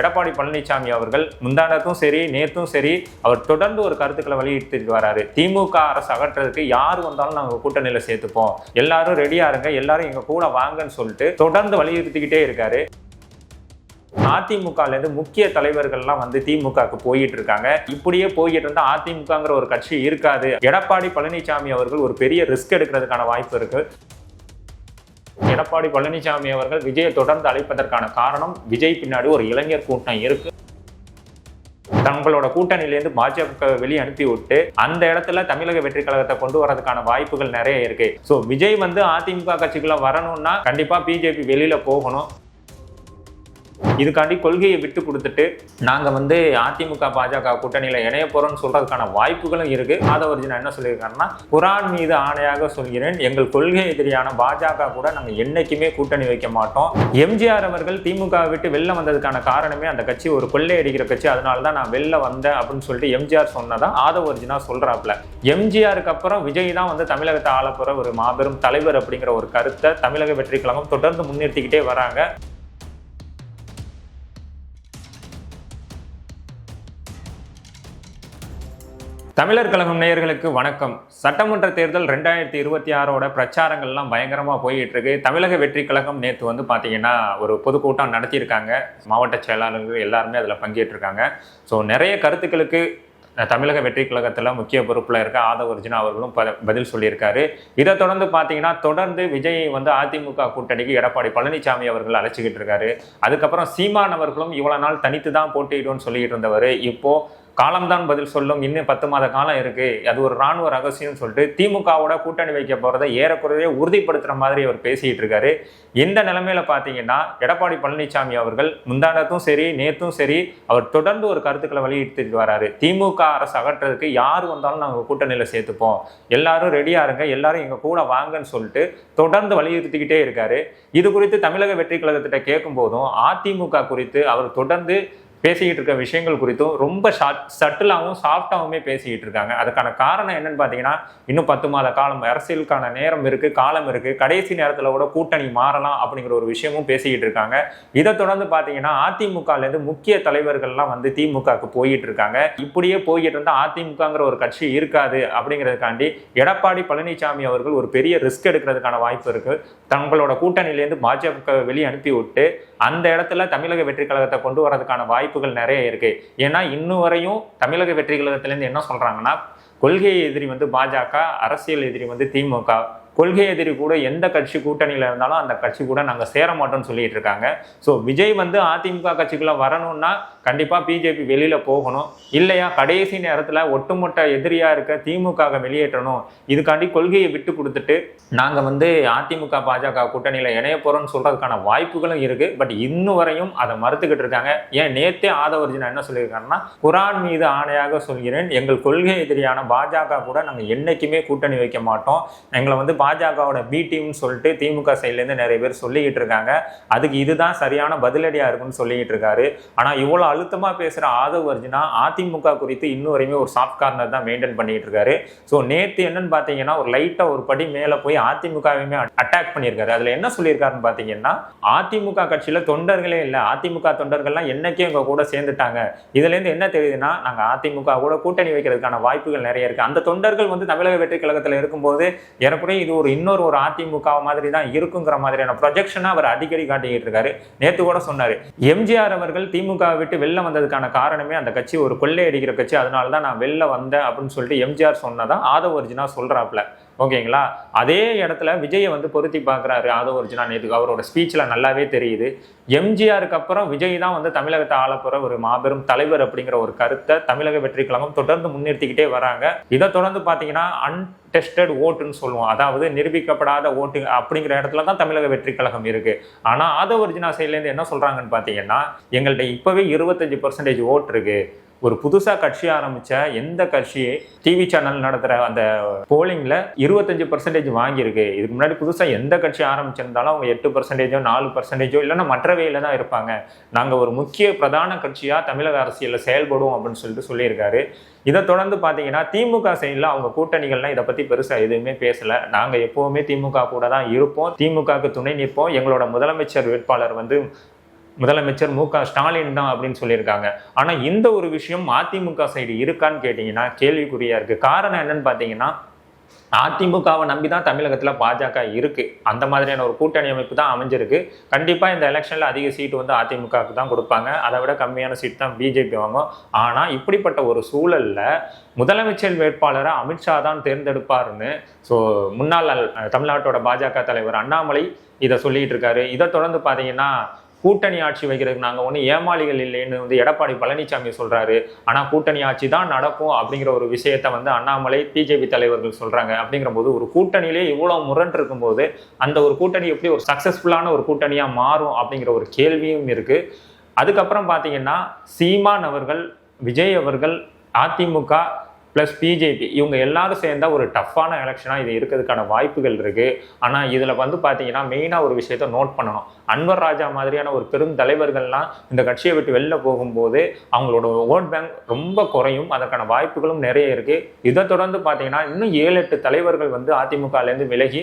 எடப்பாடி பழனிசாமி அவர்கள் முந்தானத்தும் சரி நேத்தும் சரி அவர் தொடர்ந்து ஒரு கருத்துக்களை வலியுறுத்திட்டு வராரு. திமுக அரசு அகற்றுறதுக்கு யார் வந்தாலும் நாங்கள் கூட்டணியில சேர்த்துப்போம். எல்லாரும் ரெடியா இருங்க எல்லாரும் எங்க கூட வாங்கன்னு சொல்லிட்டு தொடர்ந்து வலியுறுத்திக்கிட்டே இருக்காரு. அதிமுகலேருந்து முக்கிய தலைவர்கள்லாம் வந்து திமுகவுக்கு போயிட்டு இருக்காங்க. இப்படியே போயிட்டு இருந்தா அதிமுகங்கிற ஒரு கட்சி இருக்காது. எடப்பாடி பழனிசாமி அவர்கள் ஒரு பெரிய ரிஸ்க் எடுக்கிறதுக்கான வாய்ப்பு இருக்கு. எடப்பாடி பழனிசாமி அவர்கள் விஜயை தொடர்ந்து அழைப்பதற்கான காரணம் விஜய் பின்னாடி ஒரு இளைஞர் கூட்டம் இருக்கு. தங்களோட கூட்டணியிலேருந்து பாஜக வெளியே அனுப்பி விட்டு அந்த இடத்துல தமிழக வெற்றி கழகத்தை கொண்டு வரதுக்கான வாய்ப்புகள் நிறைய இருக்கு. ஸோ விஜய் வந்து அதிமுக கட்சிக்குள்ள வரணும்னா கண்டிப்பா பிஜேபி வெளியில போகணும். இதுக்காண்டி கொள்கையை விட்டு கொடுத்துட்டு நாங்கள் வந்து அதிமுக பாஜக கூட்டணியில் இணைய போகிறோம்னு சொல்கிறதுக்கான வாய்ப்புகளும் இருக்கு. ஆதவர்ஜினா என்ன சொல்லியிருக்காருன்னா குரான் மீது ஆணையாக சொல்கிறேன் எங்கள் கொள்கை எதிரியான பாஜக கூட நாங்கள் என்றைக்குமே கூட்டணி வைக்க மாட்டோம். எம்ஜிஆர் அவர்கள் திமுக விட்டு வெளில வந்ததுக்கான காரணமே அந்த கட்சி ஒரு கொள்ளை அடிக்கிற கட்சி அதனால தான் நான் வெளில வந்தேன் அப்படின்னு சொல்லிட்டு எம்ஜிஆர் சொன்னதான் ஆதவர்ஜினா சொல்கிறாப்புல எம்ஜிஆருக்கு அப்புறம் விஜய் தான் வந்து தமிழகத்தை ஆளப்போகிற ஒரு மாபெரும் தலைவர் அப்படிங்கிற ஒரு கருத்தை தமிழக வெற்றி கழகம் தொடர்ந்து முன்னிறுத்திக்கிட்டே வராங்க. தமிழர் கழகம் நேயர்களுக்கு வணக்கம். சட்டமன்ற தேர்தல் ரெண்டாயிரத்தி இருபத்தி ஆறோட பிரச்சாரங்கள்லாம் பயங்கரமாக போயிட்டு இருக்கு தமிழக வெற்றி கழகம் நேற்று வந்து பார்த்தீங்கன்னா ஒரு பொதுக்கூட்டம் நடத்தியிருக்காங்க. மாவட்ட செயலாளர்கள் எல்லாருமே அதில் பங்கேற்றிருக்காங்க. ஸோ நிறைய கருத்துக்களுக்கு தமிழக வெற்றி கழகத்தில் முக்கிய பொறுப்பில் இருக்க ஆதவர்ஜுனா அவர்களும் பதில் சொல்லியிருக்காரு. இதை தொடர்ந்து பார்த்தீங்கன்னா தொடர்ந்து விஜயை வந்து அதிமுக கூட்டணிக்கு எடப்பாடி பழனிசாமி அவர்கள் அழைச்சிக்கிட்டு இருக்காரு. அதுக்கப்புறம் சீமான் அவர்களும் இவ்வளோ நாள் தனித்து தான் போட்டியிடும்னு சொல்லிட்டு இருந்தவர். இப்போ காலம்தான் பதில் சொல்லும். இன்னும் பத்து மாத காலம் இருக்கு. அது ஒரு ராணுவ ரகசியம்னு சொல்லிட்டு திமுகவோட கூட்டணி வைக்க போறதை ஏறக்குறைய உறுதிப்படுத்துற மாதிரி அவர் பேசிட்டு இருக்காரு. இந்த நிலைமையில பாத்தீங்கன்னா எடப்பாடி பழனிசாமி அவர்கள் முந்தானத்தும் சரி நேத்தும் சரி அவர் தொடர்ந்து ஒரு கருத்துக்களை வெளியிட்டு வராரு. திமுக அரசு அகற்றதுக்கு யார் வந்தாலும் நாங்க கூட்டணியில சேர்த்துப்போம். எல்லாரும் ரெடியா இருங்க எல்லாரும் எங்க கூட வாங்கன்னு சொல்லிட்டு தொடர்ந்து வலியுறுத்திக்கிட்டே இருக்காரு. இது குறித்து தமிழக வெற்றி கழகத்திட்ட கேட்கும் போதும் அதிமுக குறித்து அவர் தொடர்ந்து பேசிக்கிட்டு இருக்க விஷயங்கள் குறித்தும் ரொம்ப ஷார்ட் சட்டிலாகவும் சாஃப்டாகவுமே பேசிக்கிட்டு இருக்காங்க. அதுக்கான காரணம் என்னன்னு பார்த்தீங்கன்னா இன்னும் பத்து மாத காலம் அரசியலுக்கான நேரம் இருக்கு காலம் இருக்குது கடைசி நேரத்தில் கூட கூட்டணி மாறலாம் அப்படிங்கிற ஒரு விஷயமும் பேசிக்கிட்டு இருக்காங்க. இதை தொடர்ந்து பார்த்தீங்கன்னா அதிமுகலேருந்து முக்கிய தலைவர்கள்லாம் வந்து திமுகவுக்கு போயிட்டு இருக்காங்க. இப்படியே போயிட்டு இருந்தால் அதிமுகங்கிற ஒரு கட்சி இருக்காது அப்படிங்கிறதுக்காண்டி எடப்பாடி பழனிசாமி அவர்கள் ஒரு பெரிய ரிஸ்க் எடுக்கிறதுக்கான வாய்ப்பு இருக்கு. தங்களோட கூட்டணியிலேருந்து பாஜக வெளியே அனுப்பி விட்டு அந்த இடத்துல தமிழக வெற்றி கழகத்தை கொண்டு வரதுக்கான வாய்ப்பு வாய்ப்புகள் நிறைய இருக்கு. ஏன்னா இன்னும் வரையும் தமிழக வெற்றி கழகத்திலேருந்து என்ன சொல்றாங்கன்னா கொள்கை எதிரி வந்து பாஜக அரசியல் எதிரி வந்து திமுக. கொள்கை எதிரி கூட எந்த கட்சி கூட்டணியில் இருந்தாலும் அந்த கட்சி கூட நாங்கள் சேர மாட்டோம்னு சொல்லிட்டு இருக்காங்க. ஸோ விஜய் வந்து அதிமுக கட்சிக்குள்ளே வரணும்னா கண்டிப்பாக பிஜேபி வெளியில் போகணும். இல்லையா கடைசி நேரத்தில் ஒட்டுமொத்த எதிரியாக இருக்க திமுக வெளியேற்றணும். இதுக்காண்டி கொள்கையை விட்டு கொடுத்துட்டு நாங்கள் வந்து அதிமுக பாஜக கூட்டணியில் இணைய போகிறோம்னு சொல்கிறதுக்கான வாய்ப்புகளும் இருக்குது பட் இன்னும் வரையும் அதை மறுத்துக்கிட்டு இருக்காங்க. ஏன் நேத்தே ஆதவர்ஜினா என்ன சொல்லியிருக்காருன்னா குரான் மீது ஆணையாக சொல்கிறேன் எங்கள் கொள்கை எதிரியான பாஜக கூட நாங்கள் என்னைக்குமே கூட்டணி வைக்க மாட்டோம். எங்களை வந்து பாஜகவோட பி டீம்னு சொல்லிட்டு திமுக சைட்லேருந்து நிறைய பேர் சொல்லிக்கிட்டு இருக்காங்க. அதுக்கு இதுதான் சரியான பதிலடியாக இருக்குன்னு சொல்லிக்கிட்டு இருக்காரு. ஆனால் இவ்வளோ அழுத்தமாக பேசுகிற ஆதவ் அர்ஜுனா அதிமுக குறித்து இன்னும் வரையுமே ஒரு சாஃப்ட் கார்னர் தான் மெயின்டைன் பண்ணிட்டு இருக்காரு. ஸோ நேற்று என்னன்னு பார்த்தீங்கன்னா ஒரு லைட்டாக ஒரு படி மேலே போய் அதிமுகவையுமே அட்டாக் பண்ணியிருக்காரு. அதில் என்ன சொல்லியிருக்காருன்னு பார்த்தீங்கன்னா அதிமுக கட்சியில் தொண்டர்களே இல்லை. அதிமுக தொண்டர்கள்லாம் என்னைக்கே இவங்க கூட சேர்ந்துட்டாங்க. இதுலேருந்து என்ன தெரியுதுன்னா நாங்கள் அதிமுக கூட கூட்டணி வைக்கிறதுக்கான வாய்ப்புகள் நிறைய இருக்குது அந்த தொண்டர்கள் வந்து தமிழக வெற்றி கழகத்தில் இருக்கும்போது ஏறக்குறைய இது ஒரு இன்னொரு ஒரு அதிமுக மாதிரி தான் இருக்குங்கிற மாதிரியான ப்ரொஜெக்ஷனாக அவர் அடிக்கடி காட்டிக்கிட்டு இருக்காரு. நேத்து கூட சொன்னாரு. எம்ஜிஆர் அவர்கள் திமுக விட்டு வெளில வந்ததுக்கான காரணமே அந்த கட்சி ஒரு கொள்ளை அடிக்கிற கட்சி. அதனால தான் நான் வெளில வந்தேன் அப்படின்னு சொல்லிட்டு எம்ஜிஆர் சொன்னதான் ஆதவ ஒரிஜினா சொல்றாப்ல ஓகேங்களா? அதே இடத்துல விஜயை வந்து பொருத்தி பார்க்குறாரு ஆதவ ஒரிஜினா நேற்று அவரோட ஸ்பீச்சில் நல்லாவே தெரியுது. எம்ஜிஆருக்கு அப்புறம் விஜய் தான் வந்து தமிழகத்தை ஆளப்போற ஒரு மாபெரும் தலைவர் அப்படிங்கிற ஒரு கருத்தை தமிழக வெற்றி கழகம் தொடர்ந்து முன்னிறுத்திக்கிட்டே வராங்க. இதை தொடர்ந்து பார்த்தீங்கன்னா அன்டெஸ்டட் ஓட்டுன்னு சொல்லுவோம். அதாவது நிரூபிக்கப்படாத ஓட்டு அப்படிங்கிற இடத்துல தான் தமிழக வெற்றி கழகம் இருக்குது ஆனால் ஆதவ ஒரிஜினா சைட்லேருந்து என்ன சொல்கிறாங்கன்னு பார்த்தீங்கன்னா எங்கள்கிட்ட இப்போவே இருபத்தஞ்சு பர்சன்டேஜ் ஓட்டு இருக்குது ஒரு புதுசாக கட்சி ஆரம்பித்த எந்த கட்சி டிவி சேனல் நடத்துகிற அந்த போலிங்கில் இருபத்தஞ்சு பர்சன்டேஜ் வாங்கியிருக்கு. இதுக்கு முன்னாடி புதுசாக எந்த கட்சி ஆரம்பிச்சிருந்தாலும் அவங்க எட்டு பர்சன்டேஜோ நாலு பர்சன்டேஜோ இல்லைன்னா மற்றவையில் தான் இருப்பாங்க. நாங்கள் ஒரு முக்கிய பிரதான கட்சியாக தமிழக அரசியலில் செயல்படுவோம் அப்படின்னு சொல்லிட்டு சொல்லியிருக்காரு. இதை தொடர்ந்து பார்த்தீங்கன்னா திமுக சைடில் அவங்க கூட்டணிகள்லாம் இதை பற்றி பெருசாக எதுவுமே பேசலை. நாங்கள் எப்போவுமே திமுக கூட தான் இருப்போம். திமுகவுக்கு துணை நிற்போம். எங்களோட முதலமைச்சர் வேட்பாளர் வந்து முதலமைச்சர் மு க ஸ்டாலின் தான் அப்படின்னு சொல்லியிருக்காங்க. ஆனால் இந்த ஒரு விஷயம் அதிமுக சைடு இருக்கான்னு கேட்டிங்கன்னா கேள்விக்குறியாக இருக்குது காரணம் என்னன்னு பார்த்தீங்கன்னா அதிமுகவை நம்பி தான் தமிழகத்தில் பாஜக இருக்குது அந்த மாதிரியான ஒரு கூட்டணி அமைப்பு தான் அமைஞ்சிருக்கு. கண்டிப்பாக இந்த எலெக்ஷனில் அதிக சீட்டு வந்து அதிமுகவுக்கு தான் கொடுப்பாங்க. அதை விட கம்மியான சீட் தான் பிஜேபி வாங்கும். ஆனால் இப்படிப்பட்ட ஒரு சூழலில் முதலமைச்சர் வேட்பாளரை அமித்ஷா தான் தேர்ந்தெடுப்பாருன்னு ஸோ முன்னாள் தமிழ்நாட்டோட பாஜக தலைவர் அண்ணாமலை இதை சொல்லிட்டு இருக்காரு. இதை தொடர்ந்து பார்த்தீங்கன்னா கூட்டணி ஆட்சி வைக்கிறதுக்கு நாங்கள் ஒன்றும் ஏமாளிகள் இல்லைன்னு வந்து எடப்பாடி பழனிசாமி சொல்கிறாரு ஆனால் கூட்டணி ஆட்சி தான் நடக்கும் அப்படிங்கிற ஒரு விஷயத்த வந்து அண்ணாமலை பிஜேபி தலைவர்கள் சொல்கிறாங்க அப்படிங்கிற போது ஒரு கூட்டணியிலே இவ்வளோ முரண் இருக்கும்போது அந்த ஒரு கூட்டணி எப்படி ஒரு சக்ஸஸ்ஃபுல்லான ஒரு கூட்டணியாக மாறும் அப்படிங்கிற ஒரு கேள்வியும் இருக்குது அதுக்கப்புறம் பார்த்தீங்கன்னா சீமான் அவர்கள் விஜய் அவர்கள் அதிமுக ப்ளஸ் பிஜேபி இவங்க எல்லாரும் சேர்ந்தா ஒரு டஃப்பான எலெக்ஷனாக இது இருக்கிறதுக்கான வாய்ப்புகள் இருக்குது ஆனால் இதில் வந்து பார்த்தீங்கன்னா மெயினாக ஒரு விஷயத்த நோட் பண்ணணும். அன்வர் ராஜா மாதிரியான ஒரு பெரும் தலைவர்கள்லாம் இந்த கட்சியை விட்டு வெளில போகும்போது அவங்களோட ஓட் பேங்க் ரொம்ப குறையும். அதற்கான வாய்ப்புகளும் நிறைய இருக்கு. இதை தொடர்ந்து பார்த்தீங்கன்னா இன்னும் ஏழு எட்டு தலைவர்கள் வந்து அதிமுகலேருந்து விலகி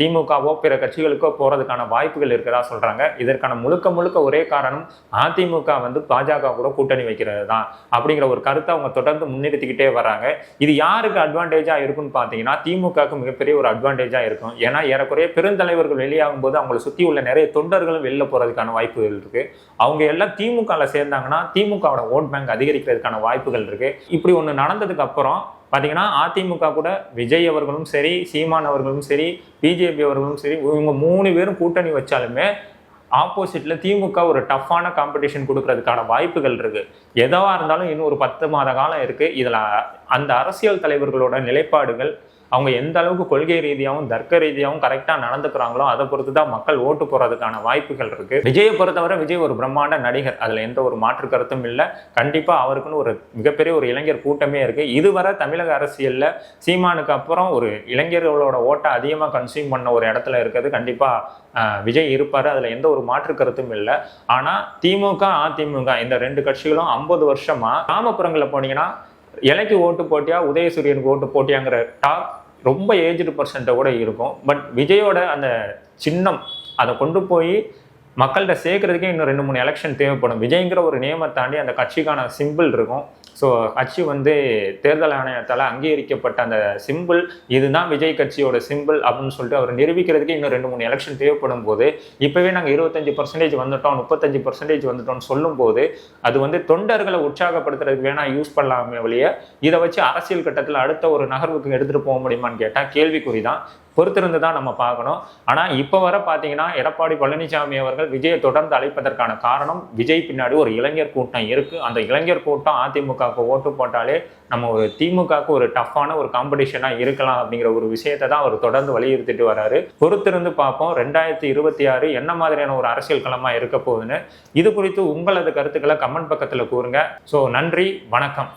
திமுகவோ பிற கட்சிகளுக்கோ போகிறதுக்கான வாய்ப்புகள் இருக்கிறதா சொல்கிறாங்க இதற்கான முழுக்க முழுக்க ஒரே காரணம் அதிமுக வந்து பாஜக கூட கூட்டணி வைக்கிறது தான் அப்படிங்கிற ஒரு கருத்தை அவங்க தொடர்ந்து முன்னிறுத்திக்கிட்டே வராங்க இது யாருக்கு அட்வான்டேஜாக இருக்குன்னு பார்த்தீங்கன்னா திமுகவுக்கு மிகப்பெரிய ஒரு அட்வான்டேஜாக இருக்கும். ஏன்னா ஏறக்குறைய பெருந்தலைவர்கள் வெளியாகும் போது அவங்களை சுற்றி உள்ள நிறைய தொண்டர்களும் வெளில போறதுக்கான வாய்ப்புகள் இருக்கு. அவங்க எல்லாம் திமுகவில் சேர்ந்தாங்கன்னா திமுகவோட ஓட் பேங்க் அதிகரிக்கிறதுக்கான வாய்ப்புகள் இருக்கு. இப்படி ஒன்று நடந்ததுக்கு அப்புறம் பார்த்தீங்கன்னா அதிமுக கூட விஜய் அவர்களும் சரி சீமான் அவர்களும் சரி பிஜேபி அவர்களும் சரி இவங்க மூணு பேரும் கூட்டணி வச்சாலுமே ஆப்போசிட்ல திமுக ஒரு டஃப்பான காம்படிஷன் கொடுக்கறதுக்கான வாய்ப்புகள் இருக்கு. எதுவா இருந்தாலும் இன்னும் ஒரு பத்து மாத காலம் இருக்கு. இதுல அந்த அரசியல் தலைவர்களோட நிலைப்பாடுகள் அவங்க எந்த அளவுக்கு கொள்கை ரீதியாகவும் தர்க்க ரீதியாகவும் கரெக்டாக நடந்துக்கிறாங்களோ அதை பொறுத்து தான் மக்கள் ஓட்டு போகிறதுக்கான வாய்ப்புகள் இருக்கு. விஜயை பொறுத்தவரை விஜய் ஒரு பிரம்மாண்ட நடிகர். அதில் எந்த ஒரு மாற்று கருத்தும் இல்லை. கண்டிப்பாக அவருக்குன்னு ஒரு மிகப்பெரிய ஒரு இளைஞர் கூட்டமே இருக்கு. இதுவரை தமிழக அரசியலில் சீமானுக்கு அப்புறம் ஒரு இளைஞர்களோட ஓட்டை அதிகமாக கன்சியூம் பண்ண ஒரு இடத்துல இருக்கிறது. கண்டிப்பாக விஜய் இருப்பார். அதில் எந்த ஒரு மாற்று கருத்தும் இல்லை. ஆனால் திமுக அதிமுக இந்த ரெண்டு கட்சிகளும் ஐம்பது வருஷமாக கிராமப்புறங்களில் போனீங்கன்னா இலைக்கு ஓட்டு போட்டியா உதயசூரியனுக்கு ஓட்டு போட்டியாங்கிற டாக் ரொம்ப ஏஜ்டு பர்சன்ட்டை கூட இருக்கும். பட் விஜயோட அந்த சின்னம் அதை கொண்டு போய் மக்கள்கிட்ட சேர்க்கறதுக்கே இன்னும் ரெண்டு மூணு எலெக்ஷன் தேவைப்படும். விஜய்ங்கிற ஒரு நேமை தாண்டி அந்த கட்சிக்கான சிம்பிள் இருக்கும். ஸோ கட்சி வந்து தேர்தல் ஆணையத்தால் அங்கீகரிக்கப்பட்ட அந்த சிம்பிள் இதுதான் விஜய் கட்சியோட சிம்பிள் அப்படின்னு சொல்லிட்டு அவர் நிரூபிக்கிறதுக்கு இன்னும் ரெண்டு மூணு எலெக்ஷன் தேவைப்படும் போது இப்போவே நாங்கள் இருபத்தஞ்சு பர்சன்டேஜ் வந்துட்டோம் முப்பத்தஞ்சு பர்சன்டேஜ் வந்துட்டோம்னு சொல்லும்போது அது வந்து தொண்டர்களை உற்சாகப்படுத்துறதுக்கு வேணால் யூஸ் பண்ணலாமே வழிய இதை வச்சு அரசியல் கட்டத்தில் அடுத்த ஒரு நகர்வுக்கு எடுத்துகிட்டு போக முடியுமான்னு கேட்டால் கேள்விக்குறி தான் பொறுத்திருந்து தான் நம்ம பார்க்கணும். ஆனால் இப்போ வர பார்த்தீங்கன்னா எடப்பாடி பழனிசாமி அவர்கள் விஜயை தொடர்ந்து அழைப்பதற்கான காரணம் விஜய் பின்னாடி ஒரு இளைஞர் கூட்டம் இருக்குது அந்த இளைஞர் கூட்டம் அதிமுகவுக்கு ஓட்டு போட்டாலே நம்ம ஒரு திமுகவுக்கு ஒரு டஃப்பான ஒரு காம்படிஷனாக இருக்கலாம் அப்படிங்கிற ஒரு விஷயத்தை தான் அவர் தொடர்ந்து வலியுறுத்திட்டு வராரு. பொறுத்திருந்து பார்ப்போம் ரெண்டாயிரத்தி இருபத்தி ஆறு என்ன மாதிரியான ஒரு அரசியல் களமாக இருக்க போகுதுன்னு. இது குறித்து உங்களது கருத்துக்களை கமெண்ட் பக்கத்தில் கூறுங்க. ஸோ நன்றி வணக்கம்.